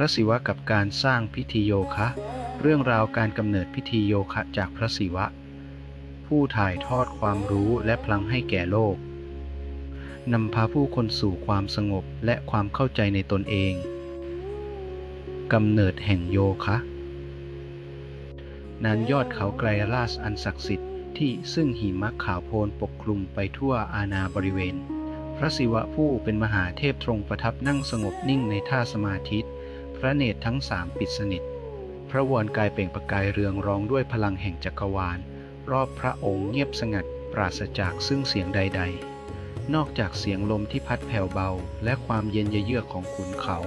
ระศิวะกับการสร้างพิธีโยคะ เรื่องราวการกำเนิดพิธีโยคะจากพระศิวะ ผู้ถ่ายทอดความรู้และพลังให้แก่โลกนำพาผู้คนสู่ความสงบและความเข้าใจในตนเองกำเนิดแห่งโยคะนานยอดเขาไกรราชอันศักดิ์สิทธิ์ที่ซึ่งหิมะขาวโพลนปกคลุมไปทั่วอาณาบริเวณ พระศิวะผู้เป็นมหาเทพทรงประทับนั่งสงบนิ่งในท่าสมาธิ พระเนตรทั้งสามปิดสนิท พระวรกายเปล่งประกายเรืองรองด้วยพลังแห่งจักรวาล รอบพระองค์เงียบสงัดปราศจากซึ่งเสียงใด ๆ นอกจากเสียงลมที่พัดแผ่วเบา และความเย็นเยือกของขุนเขา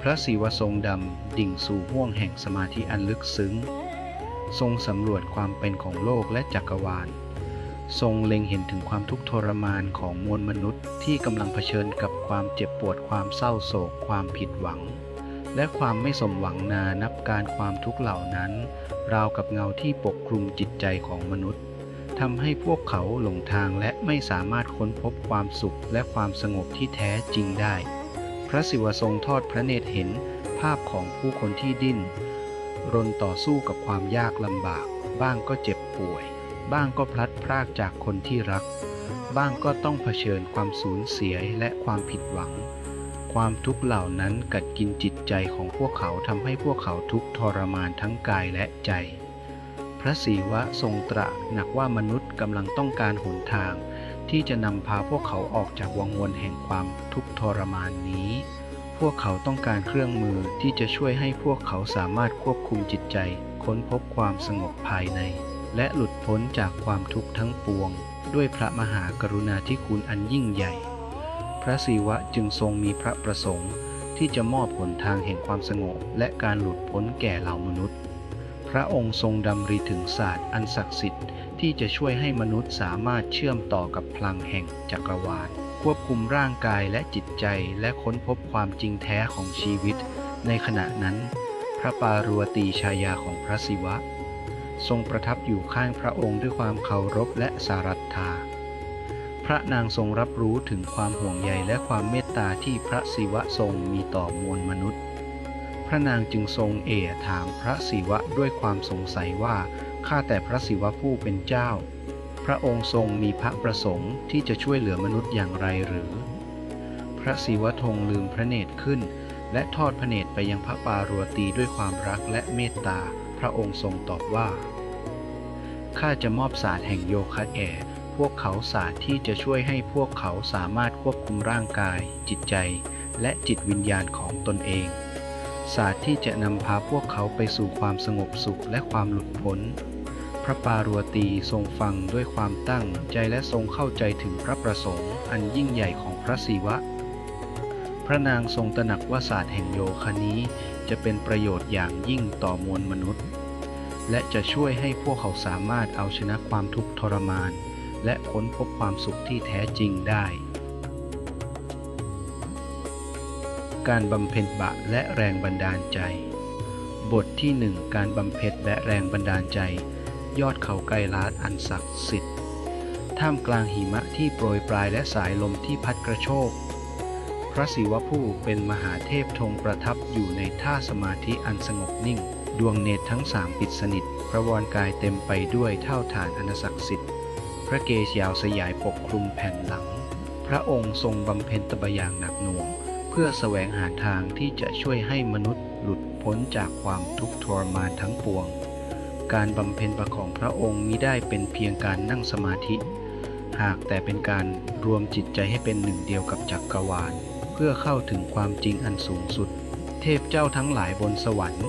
พระศิวทรงดำ ดิ่งสู่ห้วงแห่งสมาธิอันลึกซึ้ง ทรงสำรวจความเป็นของโลกและจักรวาล ทรงเล็งเห็นถึงความทุกข์ทรมานของมวลมนุษย์ที่กำลังเผชิญกับความเจ็บปวดความเศร้าโศกความผิดหวัง และความไม่สมหวังนานับการความทุกข์เหล่านั้น ราวกับเงาที่ปกคลุมจิตใจของมนุษย์ทำให้พวกเขาหลงทางและไม่สามารถค้นพบความสุขและความสงบที่แท้จริงได้ พระศิวะทรงทอดพระเนตรเห็นภาพของผู้คนที่ดิ้น รนต่อสู้กับความยากลำบาก บ้างก็เจ็บป่วย บ้างก็พลัดพรากจากคนที่รัก บ้างก็ต้องเผชิญความสูญเสียและความผิดหวัง ความทุกข์เหล่านั้นกัดกินจิตใจของพวกเขาทำให้พวกเขาทุกข์ทรมานทั้งกายและใจ พระศิวะทรงตระหนักว่ามนุษย์กำลังต้องการหนทาง ที่จะนำพาพวกเขาออกจากวังวนแห่งความทุกข์ทรมานนี้ พวกเขาต้องการเครื่องมือที่จะช่วยให้พวกเขาสามารถควบคุมจิตใจ ค้นพบความสงบภายใน และหลุดพ้นจากความทุกข์ทั้งปวง ด้วยพระมหากรุณาธิคุณอันยิ่งใหญ่ ระศิวะจึงทรงมีพระประสงค์ที่จะมอบหนทางแห่งความสงบและการหลุดพ้นแก่เหล่ามนุษย์ พระองค์ทรงดำริถึงศาสตร์อันศักดิ์สิทธิ์ที่จะช่วยให้มนุษย์สามารถเชื่อมต่อกับพลังแห่งจักรวาล ควบคุมร่างกายและจิตใจและค้นพบความจริงแท้ของชีวิต ในขณะนั้น พระปารวตีชายาของพระศิวะ ทรงประทับอยู่ข้างพระองค์ด้วยความเคารพและสารัตธา พระนางทรงรับรู้ถึงความห่วงใยและความเมตตาที่พระศิวะทรงมีต่อมวลมนุษย์ พระนางจึงทรงเอ่ถามพระศิวะด้วยความสงสัยว่าข้าแต่พระศิวะผู้เป็นเจ้า พระองค์ทรงมีพระประสงค์ที่จะช่วยเหลือมนุษย์อย่างไรหรือ พระศิวะทงลืมพระเนตรขึ้น และทอดพระเนตรไปยังพระปารวตีด้วยความรักและเมตตา พระองค์ทรงตอบว่าข้าจะมอบศาสตร์แห่งโยคะแก่ พวกเขาศาสตร์ที่จะช่วยให้พวกเขาสามารถควบคุมร่างกาย จิตใจ และจิตวิญญาณของตนเอง ศาสตร์ที่จะนำพาพวกเขาไปสู่ความสงบสุขและความหลุดพ้น พระปารวตีทรงฟังด้วยความตั้งใจและทรงเข้าใจถึงพระประสงค์ อันยิ่งใหญ่ของพระศิวะ พระนางทรงตระหนักว่าศาสตร์แห่งโยคะนี้จะเป็นประโยชน์อย่างยิ่งต่อมวลมนุษย์ และจะช่วยให้พวกเขาสามารถเอาชนะความทุกข์ทรมาน และค้นพบความสุขที่แท้จริงได้ การบำเพ็ญบะและแรงบันดาลใจ บทที่หนึ่งการบำเพ็ญและแรงบันดาลใจ ยอดเขาไกรลาดอันศักดิ์สิทธิ์ ท่ามกลางหิมะที่โปรยปลายและสายลมที่พัดกระโชก พระศิวะผู้เป็นมหาเทพทงประทับอยู่ในท่าสมาธิอันสงบนิ่ง ดวงเนตรทั้งสามปิดสนิทพระวรกายเต็มไปด้วยเท่าฐานอนศักดิ์สิทธิ์ พระเกศยาวสยายปกคลุมแผ่นหลัง พระองค์ทรงบำเพ็ญตบะอย่างหนักหน่วง เพื่อแสวงหาทางที่จะช่วยให้มนุษย์หลุดพ้นจากความทุกข์ทรมานทั้งปวง การบำเพ็ญประของพระองค์มิได้เป็นเพียงการนั่งสมาธิ หากแต่เป็นการรวมจิตใจให้เป็นหนึ่งเดียวกับจักรวาล เพื่อเข้าถึงความจริงอันสูงสุด เทพเจ้าทั้งหลายบนสวรรค์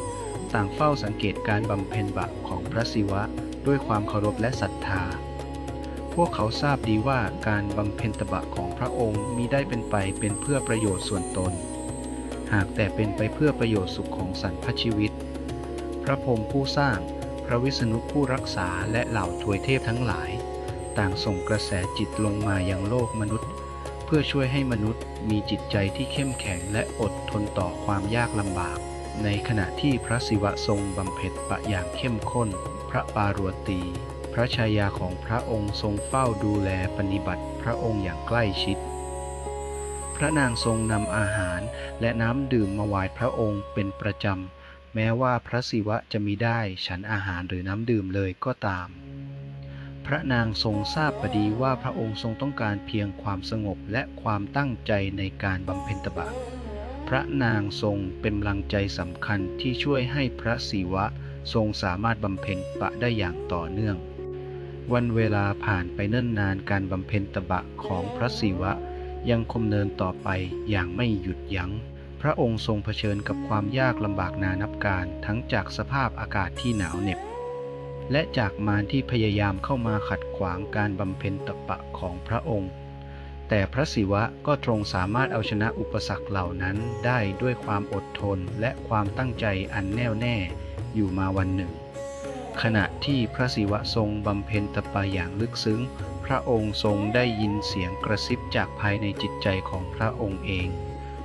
ต่างเฝ้าสังเกตการบำเพ็ญบะของพระศิวะ ด้วยความเคารพและศรัทธา วกเขาทราบดีว่าการบำเพ็ญตบะของพระองค์มิได้เป็นไปเป็นเพื่อประโยชน์ส่วนตน หากแต่เป็นไปเพื่อประโยชน์สุขของสรรพชีวิต พระพรหมผู้สร้าง พระวิษณุผู้รักษาและเหล่าทวยเทพทั้งหลาย ต่างส่งกระแสจิตลงมายังโลกมนุษย์ เพื่อช่วยให้มนุษย์มีจิตใจที่เข้มแข็งและอดทนต่อความยากลำบาก ในขณะที่พระศิวะทรงบำเพ็ญปะอย่างเข้มข้น พระปารวตี ระชายาของพระองค์ทรงเฝ้าดูแลปฏิบัติพระองค์อย่างใกล้ชิด พระนางทรงนำอาหารและน้ำดื่มมาไหว้พระองค์เป็นประจำ แม้ว่าพระศิวะจะมีได้ฉันอาหารหรือน้ำดื่มเลยก็ตาม พระนางทรงทราบพอดีว่าพระองค์ทรงต้องการเพียงความสงบและความตั้งใจในการบำเพ็ญตบะ พระนางทรงเป็นกำลังใจสำคัญที่ช่วยให้พระศิวะทรงสามารถบำเพ็ญปะได้อย่างต่อเนื่อง วันเวลาผ่านไปเนิ่นนานการบำเพ็ญตบะของพระศิวะ ยังคงเนินต่อไปอย่างไม่หยุดยัง้ง พระองค์ทรงเผชิญกับความยากลำบากนานับการทั้งจากสภาพอากาศที่หนาวเหน็บ และจากมารที่พยายามเข้ามาขัดขวางการบำเพ็ญตบะของพระองค์ แต่พระศิวะก็ทรงสามารถเอาชนะอุปสรรคเหล่านั้นได้ด้วยความอดทนและความตั้งใจอันแน่วแน่อยู่มาวันหนึ่ง ขณะที่พระศิวะทรงบำเพ็ญตบะอย่างลึกซึ้ง พระองค์ทรงได้ยินเสียงกระซิบจากภายในจิตใจของพระองค์เอง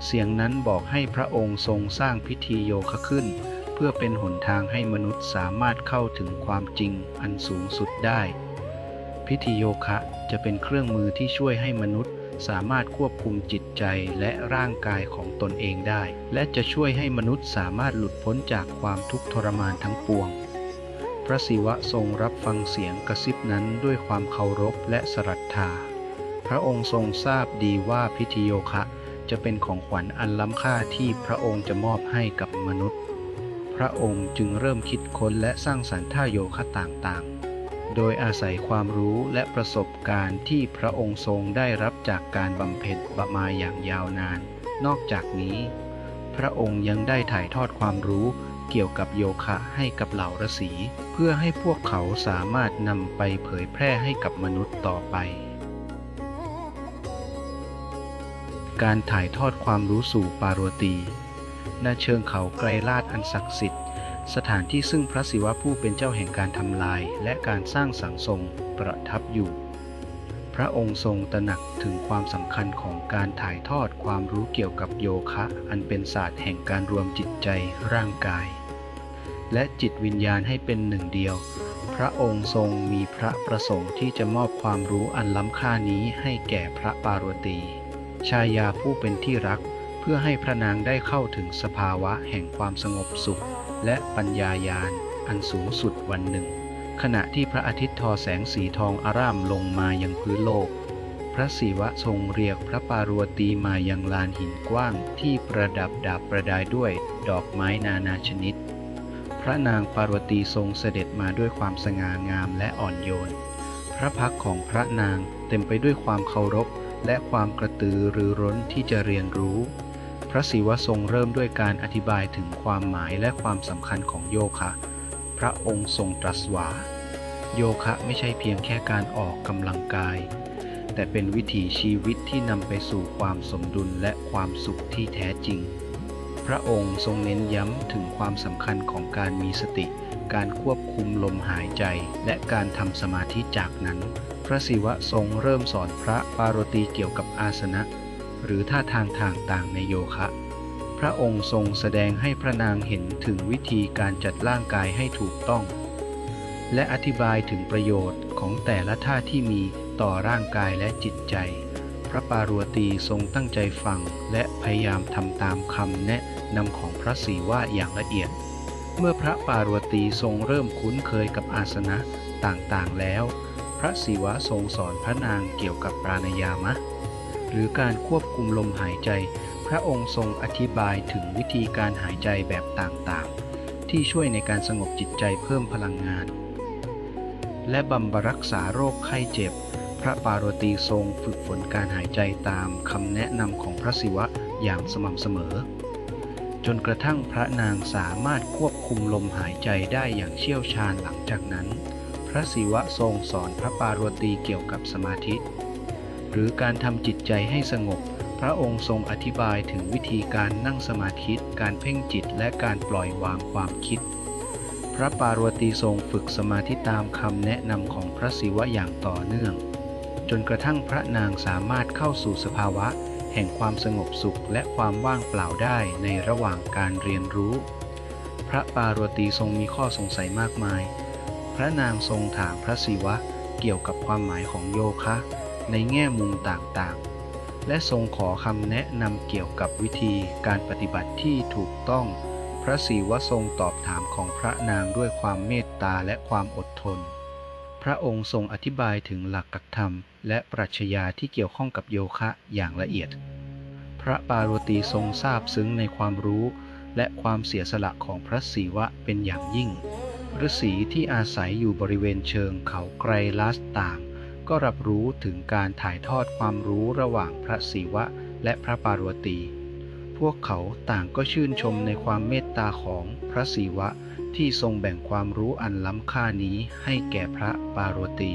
เสียงนั้นบอกให้พระองค์ทรงสร้างพิธีโยคะขึ้น เพื่อเป็นหนทางให้มนุษย์สามารถเข้าถึงความจริงอันสูงสุดได้ พิธีโยคะจะเป็นเครื่องมือที่ช่วยให้มนุษย์สามารถควบคุมจิตใจและร่างกายของตนเองได้ และจะช่วยให้มนุษย์สามารถหลุดพ้นจากความทุกข์ทรมานทั้งปวง พระศิวะทรงรับฟังเสียงกระซิบนั้นด้วยความเคารพและสรัทธา พระองค์ทรงทราบดีว่าพิธีโยคะจะเป็นของขวัญอันล้ำค่าที่พระองค์จะมอบให้กับมนุษย์ พระองค์จึงเริ่มคิดค้นและสร้างสรรค์ท่าโยคะต่างๆ โดยอาศัยความรู้และประสบการณ์ที่พระองค์ทรงได้รับจากการบำเพ็ญบะมาอย่างยาวนาน นอกจากนี้ พระองค์ยังได้ถ่ายทอดความรู้ เกี่ยวกับโยคะให้กับเหล่าฤาษีเพื่อให้พวกเขาสามารถนำไปเผยแพร่ให้กับมนุษย์ต่อไป การถ่ายทอดความรู้สู่ปารวตีณเชิงเขาไกรลาดอันศักดิ์สิทธิ์สถานที่ซึ่งพระศิวะผู้เป็นเจ้าแห่งการทำลาย และการสร้างสังทรงประทับอยู่ พระองค์ทรงตระหนักถึงความสำคัญของการถ่ายทอดความรู้เกี่ยวกับโยคะ อันเป็นศาสตร์แห่งการรวมจิตใจร่างกาย และจิตวิญญาณให้เป็นหนึ่งเดียว พระองค์ทรงมีพระประสงค์ที่จะมอบความรู้อันล้ำค่านี้ให้แก่พระปารวตี ชายาผู้เป็นที่รักเพื่อให้พระนางได้เข้าถึงสภาวะแห่งความสงบสุข และปัญญายาณอันสูงสุดวันหนึ่ง ขณะที่พระอาทิตย์ทอแสงสีทองอาร่ามลงมายังพื้นโลก พระศิวะทรงเรียกพระปารวตีมายังลานหินกว้างที่ประดับดาบประดายด้วยดอกไม้นานาชนิด พระนางปารวตีทรงเสด็จมาด้วยความสง่างามและอ่อนโยน พระพักของพระนางเต็มไปด้วยความเคารพและความกระตือรือร้นที่จะเรียนรู้ พระศิวะทรงเริ่มด้วยการอธิบายถึงความหมายและความสำคัญของโยคะ พระองค์ทรงตรัสว่า โยคะไม่ใช่เพียงแค่การออกกำลังกาย แต่เป็นวิถีชีวิตที่นำไปสู่ความสมดุลและความสุขที่แท้จริง พระองค์ทรงเน้นย้ำถึงความสำคัญของการมีสติ การควบคุมลมหายใจ และการทำสมาธิจากนั้น พระศิวะทรงเริ่มสอนพระปารตีเกี่ยวกับอาสนะ หรือท่าทางต่างๆในโยคะ พระองค์ทรงแสดงให้พระนางเห็นถึงวิธีการจัดร่างกายให้ถูกต้อง และอธิบายถึงประโยชน์ของแต่ละท่าที่มีต่อร่างกายและจิตใจ พระปารวตีทรงตั้งใจฟังและพยายามทำตามคำแนะนำของพระศรีว่าอย่างละเอียด เมื่อพระปารวตีทรงเริ่มคุ้นเคยกับอาสนะต่างๆแล้ว พระศิวะทรงสอนพระนางเกี่ยวกับปราณยามะ หรือการควบคุมลมหายใจ พระองค์ทรงอธิบายถึงวิธีการหายใจแบบต่างๆ ที่ช่วยในการสงบจิตใจเพิ่มพลังงาน และบำบัดรักษาโรคไข้เจ็บ พระปารตีทรงฝึกฝนการหายใจตามคำแนะนำของพระศิวะอย่างสม่ำเสมอ จนกระทั่งพระนางสามารถควบคุมลมหายใจได้อย่างเชี่ยวชาญหลังจากนั้น พระศิวะทรงสอนพระปารตีเกี่ยวกับสมาธิ หรือการทำจิตใจให้สงบ พระองค์ทรงอธิบายถึงวิธีการนั่งสมาธิการเพ่งจิตและการปล่อยวางความคิด พระปารวตีทรงฝึกสมาธิตามคำแนะนำของพระศิวะอย่างต่อเนื่อง จนกระทั่งพระนางสามารถเข้าสู่สภาวะ แห่งความสงบสุขและความว่างเปล่าได้ในระหว่างการเรียนรู้ พระปารวตีทรงมีข้อสงสัยมากมาย พระนางทรงถามพระศิวะเกี่ยวกับความหมายของโยคะ ในแง่มุมต่างๆ และทรงขอคำแนะนำเกี่ยวกับวิธีการปฏิบัติที่ถูกต้อง พระศีวะทรงตอบถามของพระนางด้วยความเมตตาและความอดทน พระองค์ทรงอธิบายถึงหลักกักธรรม และปรัชญาที่เกี่ยวข้องกับโยคะอย่างละเอียด พระปารตีทรงทราบซึ้งในความรู้ และความเสียสละของพระศิวะเป็นอย่างยิ่งฤาษีที่อาศัยอยู่บริเวณเชิงเขาไกรลัสต่าง ก็รับรู้ถึงการถ่ายทอดความรู้ระหว่างพระศิวะและพระปารวตี พวกเขาต่างก็ชื่นชมในความเมตตาของพระศิวะที่ทรงแบ่งความรู้อันล้ำค่านี้ให้แก่พระปารวตี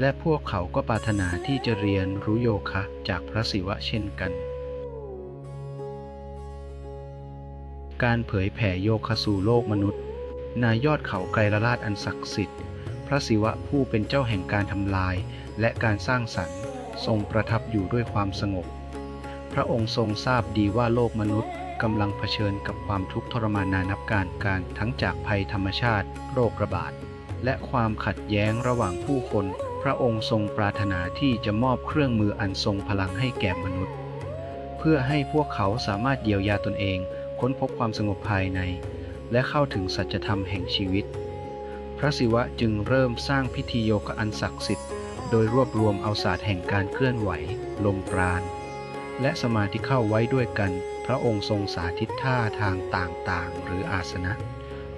และพวกเขาก็ปรารถนาที่จะเรียนรู้โยคะจากพระศิวะเช่นกัน การเผยแผ่โยคะสู่โลกมนุษย์ นายยอดเขาไกรลราชอันศักดิ์สิทธิ์ พระศิวะผู้เป็นเจ้าแห่งการทำลายและการสร้างสรรค์ ทรงประทับอยู่ด้วยความสงบ พระองค์ทรงทราบดีว่าโลกมนุษย์กำลังเผชิญกับความทุกข์ทรมานนานับการการทั้งจากภัยธรรมชาติ โรคระบาด และความขัดแย้งระหว่างผู้คน พระองค์ทรงปรารถนาที่จะมอบเครื่องมืออันทรงพลังให้แก่มนุษย์ เพื่อให้พวกเขาสามารถเยียวยาตนเอง ค้นพบความสงบภายใน และเข้าถึงสัจธรรมแห่งชีวิต พระศิวะจึงเริ่มสร้างพิธีโยคะอันศักดิ์สิทธิ์ โดยรวบรวมเอาศาสตร์แห่งการเคลื่อนไหว ลมปราณ และสมาธิเข้าไว้ด้วยกัน พระองค์ทรงสาธิตท่าทางต่างๆ หรืออาสนะ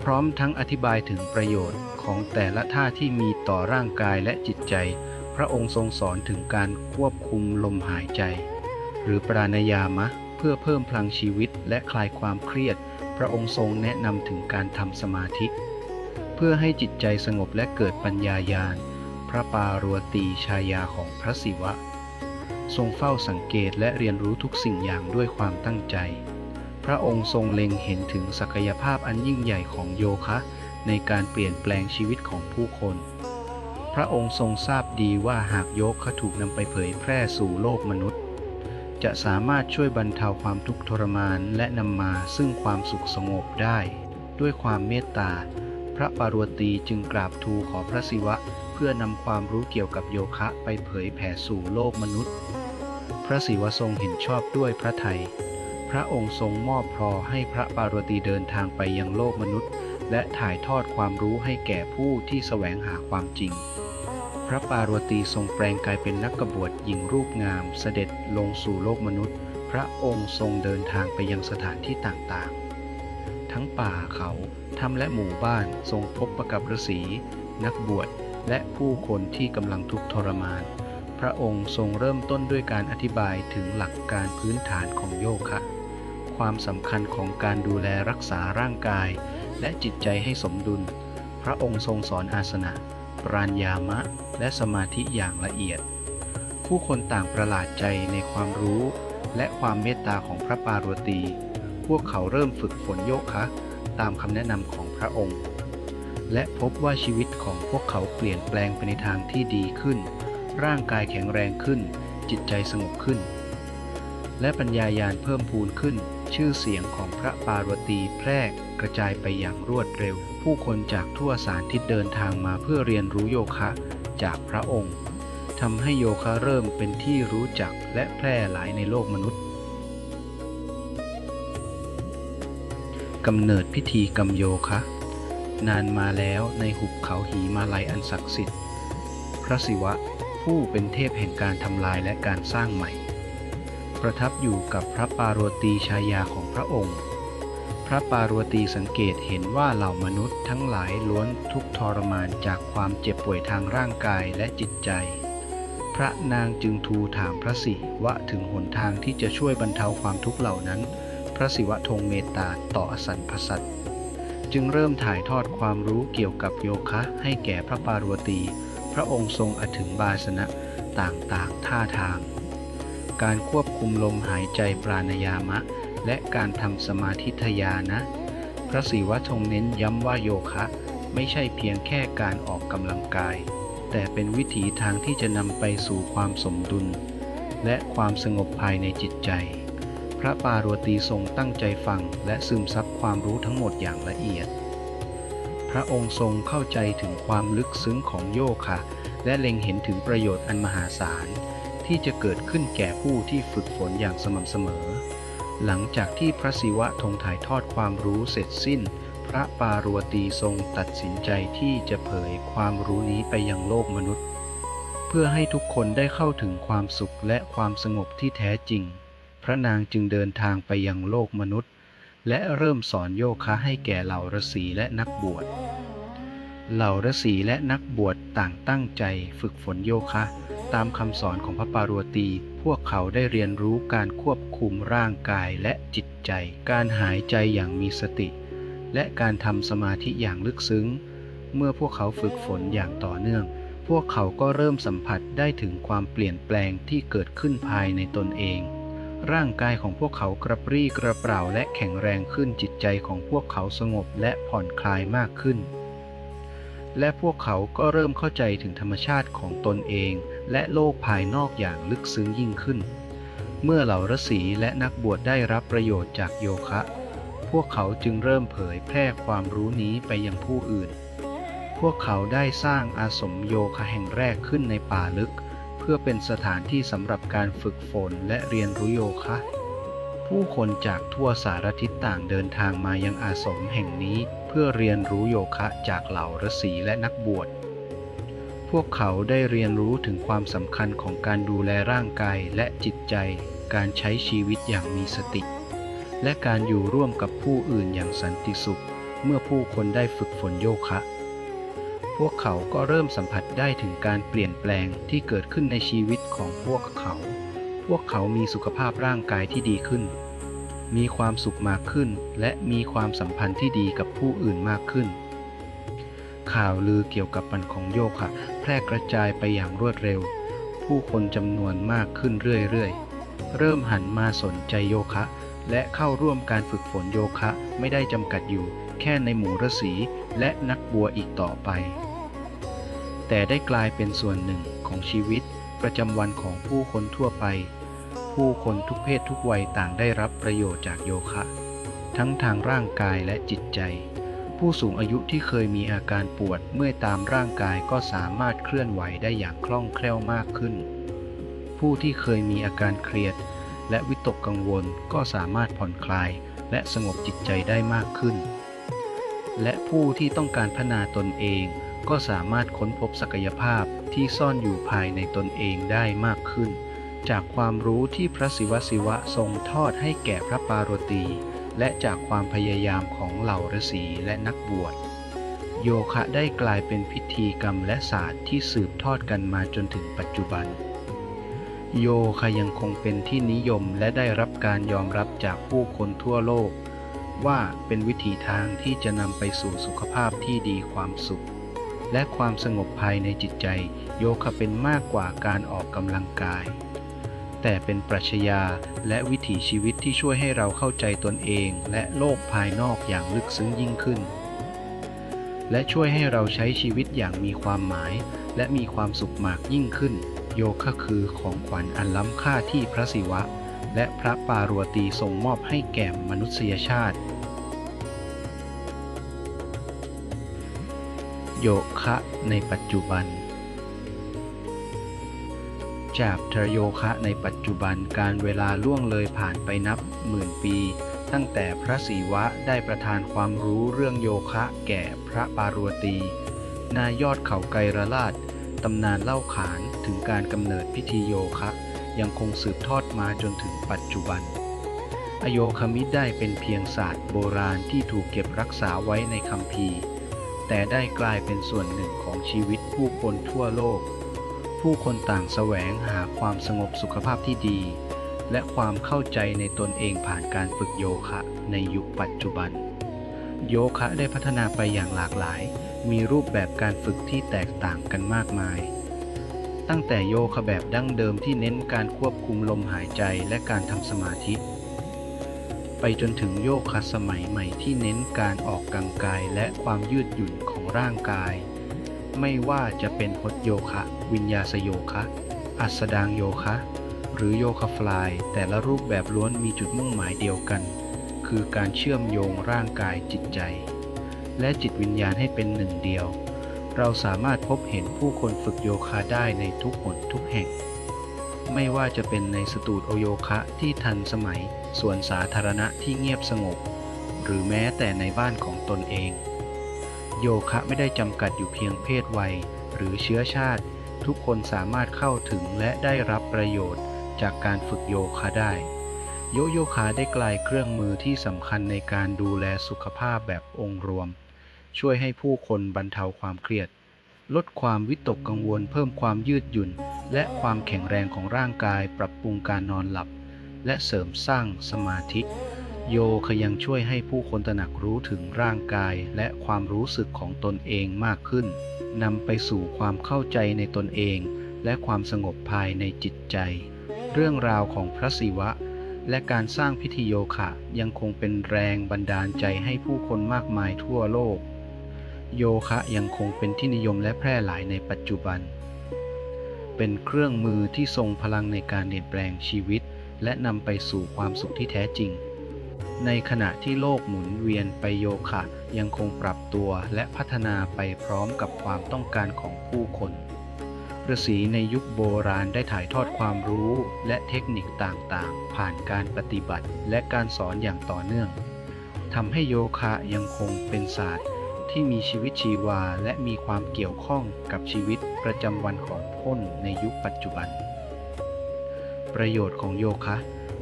พร้อมทั้งอธิบายถึงประโยชน์ของแต่ละท่าที่มีต่อร่างกายและจิตใจ พระองค์ทรงสอนถึงการควบคุมลมหายใจ หรือปราณยามะ เพื่อเพิ่มพลังชีวิตและคลายความเครียด พระองค์ทรงแนะนำถึงการทำสมาธิ เพื่อให้จิตใจสงบและเกิดปัญญายาณ พระปารวตีชายาของพระศิวะ ทรงเฝ้าสังเกตและเรียนรู้ทุกสิ่งอย่างด้วยความตั้งใจ พระองค์ทรงเล็งเห็นถึงศักยภาพอันยิ่งใหญ่ของโยคะ ในการเปลี่ยนแปลงชีวิตของผู้คน พระองค์ทรงทราบดีว่าหากโยคะถูกนำไปเผยแพร่สู่โลกมนุษย์จะสามารถช่วยบรรเทาความทุกข์ทรมานและนำมาซึ่งความสุขสงบได้ ด้วยความเมตตา พระปารวตีจึงกราบทูลขอพระศิวะ เพื่อนำความรู้เกี่ยวกับโยคะไปเผยแผ่สู่โลกมนุษย์ พระศิวะทรงเห็นชอบด้วยพระไทย พระองค์ทรงมอบพรให้พระปารวตีเดินทางไปยังโลกมนุษย์ และถ่ายทอดความรู้ให้แก่ผู้ที่แสวงหาความจริง พระปารวตีทรงแปลงกายเป็นนักกบฏหญิงรูปงาม เสด็จลงสู่โลกมนุษย์ พระองค์ทรงเดินทางไปยังสถานที่ต่างๆ ทั้งป่าเขา ถ้ำและหมู่บ้านทรงพบประกับฤาษีนักบวชและผู้คนที่กำลังทุกข์ทรมาน พระองค์ทรงเริ่มต้นด้วยการอธิบายถึงหลักการพื้นฐานของโยคะ ความสำคัญของการดูแลรักษาร่างกาย และจิตใจให้สมดุล พระองค์ทรงสอนอาสนะ ปราณยามะ และสมาธิอย่างละเอียด ผู้คนต่างประหลาดใจในความรู้ และความเมตตาของพระปารวตี พวกเขาเริ่มฝึกฝนโยคะ ตามคำแนะนำของพระองค์ และพบว่าชีวิตของพวกเขาเปลี่ยนแปลงไปในทางที่ดีขึ้น ร่างกายแข็งแรงขึ้น จิตใจสงบขึ้น และปัญญายาณเพิ่มพูนขึ้น ชื่อเสียงของพระปารวตีแพร่กระจายไปอย่างรวดเร็ว ผู้คนจากทั่วสารทิศเดินทางมาเพื่อเรียนรู้โยคะจากพระองค์ทำให้โยคะเริ่มเป็นที่รู้จักและแพร่หลายในโลกมนุษย์ กำเนิดพิธีกรรมโยคะ นานมาแล้วในหุบเขาหีมาลัยอันศักดิ์สิทธิ์ พระศิวะผู้เป็นเทพแห่งการทำลายและการสร้างใหม่ ประทับอยู่กับพระปารวตีชายาของพระองค์ พระปารวตีสังเกตเห็นว่าเหล่ามนุษย์ทั้งหลายล้วนทุกทรมานจากความเจ็บป่วยทางร่างกายและจิตใจ พระนางจึงทูลถามพระศิวะถึงหนทางที่จะช่วยบรรเทาความทุกข์เหล่านั้น พระศิวะทงเมตตาต่ออสันพสัตว์จึงเริ่มถ่ายทอดความรู้เกี่ยวกับโยคะให้แก่พระปารวตี พระองค์ทรงอถึงบาสนะต่างๆท่าทาง การควบคุมลมหายใจปราณยามะ และการทำสมาธิทยานะ พระศิวะทรงเน้นย้ำว่าโยคะไม่ใช่เพียงแค่การออกกำลังกาย แต่เป็นวิถีทางที่จะนำไปสู่ความสมดุล และความสงบภายในจิตใจ พระปารวตีทรงตั้งใจฟังและซึมซับความรู้ทั้งหมดอย่างละเอียด พระองค์ทรงเข้าใจถึงความลึกซึ้งของโยคะ และเล็งเห็นถึงประโยชน์อันมหาศาล ที่จะเกิดขึ้นแก่ผู้ที่ฝึกฝนอย่างสม่ำเสมอ หลังจากที่พระศิวะทรงถ่ายทอดความรู้เสร็จสิ้น พระปารวตีทรงตัดสินใจที่จะเผยความรู้นี้ไปยังโลกมนุษย์ เพื่อให้ทุกคนได้เข้าถึงความสุขและความสงบที่แท้จริง ระนางจึงเดินทางไปยังโลกมนุษย์ และเริ่มสอนโยคะให้แก่เหล่าฤาษีและนักบวช เหล่าฤาษีและนักบวชต่างตั้งใจฝึกฝนโยคะตามคำสอนของพระปารวตี พวกเขาได้เรียนรู้การควบคุมร่างกายและจิตใจ การหายใจอย่างมีสติ และการทำสมาธิอย่างลึกซึ้ง เมื่อพวกเขาฝึกฝนอย่างต่อเนื่อง พวกเขาก็เริ่มสัมผัสได้ถึงความเปลี่ยนแปลงที่เกิดขึ้นภายในตนเอง ร่างกายของพวกเขากระปรี้กระเปร่าและแข็งแรงขึ้นจิตใจของพวกเขาสงบและผ่อนคลายมากขึ้น และพวกเขาก็เริ่มเข้าใจถึงธรรมชาติของตนเอง และโลกภายนอกอย่างลึกซึ้งยิ่งขึ้น เมื่อเหล่าฤาษีและนักบวชได้รับประโยชน์จากโยคะ พวกเขาจึงเริ่มเผยแพร่ความรู้นี้ไปยังผู้อื่น พวกเขาได้สร้างอาสมโยคะแห่งแรกขึ้นในป่าลึก พื่อเป็นสถานที่สำหรับการฝึกฝนและเรียนรู้โยคะ ผู้คนจากทั่วสารทิศต่างเดินทางมายังอาสมแห่งนี้เพื่อเรียนรู้โยคะจากเหล่าฤาษีและนักบวช พวกเขาได้เรียนรู้ถึงความสำคัญของการดูแลร่างกายและจิตใจ การใช้ชีวิตอย่างมีสติ และการอยู่ร่วมกับผู้อื่นอย่างสันติสุข เมื่อผู้คนได้ฝึกฝนโยคะ พวกเขาก็เริ่มสัมผัสได้ถึงการเปลี่ยนแปลงที่เกิดขึ้นในชีวิตของพวกเขา พวกเขามีสุขภาพร่างกายที่ดีขึ้น มีความสุขมากขึ้น และมีความสัมพันธ์ที่ดีกับผู้อื่นมากขึ้น ข่าวลือเกี่ยวกับมันของโยคะแพร่กระจายไปอย่างรวดเร็ว ผู้คนจำนวนมากขึ้นเรื่อยๆ เริ่มหันมาสนใจโยคะ และเข้าร่วมการฝึกฝนโยคะไม่ได้จำกัดอยู่แค่ในหมู่ฤาษีและนักบัวอีกต่อไป แต่ได้กลายเป็นส่วนหนึ่งของชีวิตประจำวันของผู้คนทั่วไป ผู้คนทุกเพศทุกวัยต่างได้รับประโยชน์จากโยคะ ทั้งทางร่างกายและจิตใจ ผู้สูงอายุที่เคยมีอาการปวดเมื่อยตามร่างกายก็สามารถเคลื่อนไหวได้อย่างคล่องแคล่วมากขึ้น ผู้ที่เคยมีอาการเครียด และวิตกกังวลก็สามารถผ่อนคลายและสงบจิตใจได้มากขึ้น และผู้ที่ต้องการพัฒนาตนเอง ก็สามารถค้นพบศักยภาพที่ซ่อนอยู่ภายในตนเองได้มากขึ้น จากความรู้ที่พระศิวศิวะทรงทอดให้แก่พระปารตี และจากความพยายามของเหล่าฤาษีและนักบวช โยคะได้กลายเป็นพิธีกรรมและศาสตร์ที่สืบทอดกันมาจนถึงปัจจุบัน โยคะยังคงเป็นที่นิยมและได้รับการยอมรับจากผู้คนทั่วโลก ว่าเป็นวิถีทางที่จะนำไปสู่สุขภาพที่ดีความสุข และความสงบภายในจิตใจ โยคะเป็นมากกว่าการออกกำลังกาย แต่เป็นปรัชญาและวิถีชีวิตที่ช่วยให้เราเข้าใจตนเอง และโลกภายนอกอย่างลึกซึ้งยิ่งขึ้น และช่วยให้เราใช้ชีวิตอย่างมีความหมาย และมีความสุขมากยิ่งขึ้น โยคะคือของขวัญอันล้ำค่าที่พระศิวะ และพระปารวตีทรงมอบให้แก่มนุษยชาติ โยคะในปัจจุบัน จากทรโยคะในปัจจุบันการเวลาล่วงเลยผ่านไปนับหมื่นปี ตั้งแต่พระศิวะได้ประทานความรู้เรื่องโยคะแก่พระปารวตี นายอดเขาไกรลาดตำนานเล่าขานถึงการกำเนิดพิธีโยคะ ยังคงสืบทอดมาจนถึงปัจจุบัน อโยคมิได้เป็นเพียงศาสตร์โบราณที่ถูกเก็บรักษาไว้ในคัมภีร์ แต่ได้กลายเป็นส่วนหนึ่งของชีวิตผู้คนทั่วโลก ผู้คนต่างแสวงหาความสงบสุขภาพที่ดี และความเข้าใจในตนเองผ่านการฝึกโยคะในยุคปัจจุบัน โยคะได้พัฒนาไปอย่างหลากหลาย มีรูปแบบการฝึกที่แตกต่างกันมากมาย ตั้งแต่โยคะแบบดั้งเดิมที่เน้นการควบคุมลมหายใจและการทำสมาธิ ไปจนถึงโยคะสมัยใหม่ที่เน้นการออกกำลังกายและความยืดหยุ่นของร่างกาย ไม่ว่าจะเป็นฮดโยคะ วิญญาสโยคะ อัสดางโยคะ หรือโยคะฟลาย แต่ละรูปแบบล้วนมีจุดมุ่งหมายเดียวกัน คือการเชื่อมโยงร่างกายจิตใจ และจิตวิญญาณให้เป็นหนึ่งเดียว เราสามารถพบเห็นผู้คนฝึกโยคะได้ในทุกหนทุกแห่ง ไม่ว่าจะเป็นในสตูดโอโยคะที่ทันสมัยสวนสาธารณะที่เงียบสงบ หรือแม้แต่ในบ้านของตนเอง โยคะไม่ได้จำกัดอยู่เพียงเพศวัย หรือเชื้อชาติ ทุกคนสามารถเข้าถึงและได้รับประโยชน์จากการฝึกโยคะได้ โยโยคะได้กลายเครื่องมือที่สำคัญในการดูแลสุขภาพแบบองค์รวม ช่วยให้ผู้คนบรรเทาความเครียด ลดความวิตกกังวล เพิ่มความยืดหยุ่น และความแข็งแรงของร่างกาย ปรับปรุงการนอนหลับ และเสริมสร้างสมาธิ โยคยังช่วยให้ผู้คนตระหนักรู้ถึงร่างกายและความรู้สึกของตนเองมากขึ้นนำไปสู่ความเข้าใจในตนเอง และความสงบภายในจิตใจ เรื่องราวของพระศิวะ และการสร้างพิธีโยคะยังคงเป็นแรงบันดาลใจให้ผู้คนมากมายทั่วโลก โยคะยังคงเป็นที่นิยมและแพร่หลายในปัจจุบัน เป็นเครื่องมือที่ทรงพลังในการเปลี่ยนแปลงชีวิต และนำไปสู่ความสุขที่แท้จริง ในขณะที่โลกหมุนเวียนไปโยคะยังคงปรับตัวและพัฒนาไปพร้อมกับความต้องการของผู้คนฤาษีในยุคโบราณได้ถ่ายทอดความรู้และเทคนิคต่างๆ ผ่านการปฏิบัติและการสอนอย่างต่อเนื่องทำให้โยคะยังคงเป็นศาสตร์ ที่มีชีวิตชีวาและมีความเกี่ยวข้องกับชีวิตประจำวันของคนในยุคปัจจุบัน ประโยชน์ของโยคะ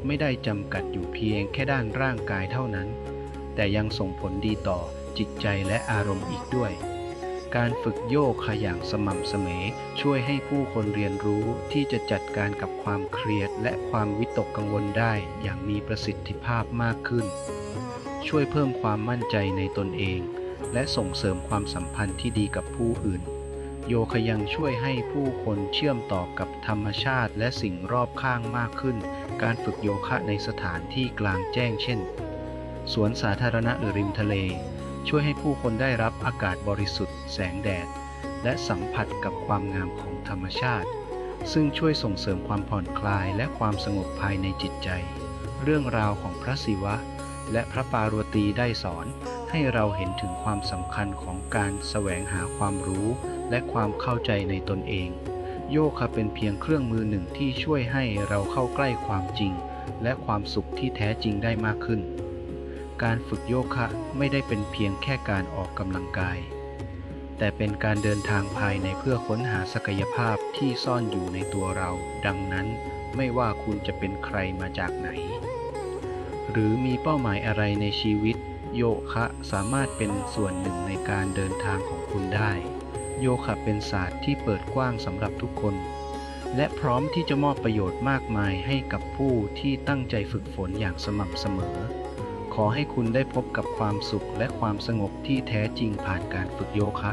ไม่ได้จำกัดอยู่เพียงแค่ด้านร่างกายเท่านั้น แต่ยังส่งผลดีต่อจิตใจและอารมณ์อีกด้วย การฝึกโยคะอย่างสม่ำเสมอช่วยให้ผู้คนเรียนรู้ที่จะจัดการกับความเครียดและความวิตกกังวลได้อย่างมีประสิทธิภาพมากขึ้น ช่วยเพิ่มความมั่นใจในตนเอง และส่งเสริมความสัมพันธ์ที่ดีกับผู้อื่น โยคะยังช่วยให้ผู้คนเชื่อมต่อกับธรรมชาติและสิ่งรอบข้างมากขึ้น การฝึกโยคะในสถานที่กลางแจ้งเช่น สวนสาธารณะหรือริมทะเล ช่วยให้ผู้คนได้รับอากาศบริสุทธิ์ แสงแดด และสัมผัสกับความงามของธรรมชาติ ซึ่งช่วยส่งเสริมความผ่อนคลายและความสงบภายในจิตใจ เรื่องราวของพระศิวะและพระปารวตีได้สอน ให้เราเห็นถึงความสำคัญของการแสวงหาความรู้และความเข้าใจในตนเอง โยคะเป็นเพียงเครื่องมือหนึ่งที่ช่วยให้เราเข้าใกล้ความจริง และความสุขที่แท้จริงได้มากขึ้น การฝึกโยคะไม่ได้เป็นเพียงแค่การออกกำลังกาย แต่เป็นการเดินทางภายในเพื่อค้นหาศักยภาพที่ซ่อนอยู่ในตัวเรา ดังนั้นไม่ว่าคุณจะเป็นใครมาจากไหน หรือมีเป้าหมายอะไรในชีวิต โยคะสามารถเป็นส่วนหนึ่งในการเดินทางของคุณได้ โยคะเป็นศาสตร์ที่เปิดกว้างสำหรับทุกคน และพร้อมที่จะมอบประโยชน์มากมายให้กับผู้ที่ตั้งใจฝึกฝนอย่างสม่ำเสมอ ขอให้คุณได้พบกับความสุขและความสงบที่แท้จริงผ่านการฝึกโยคะ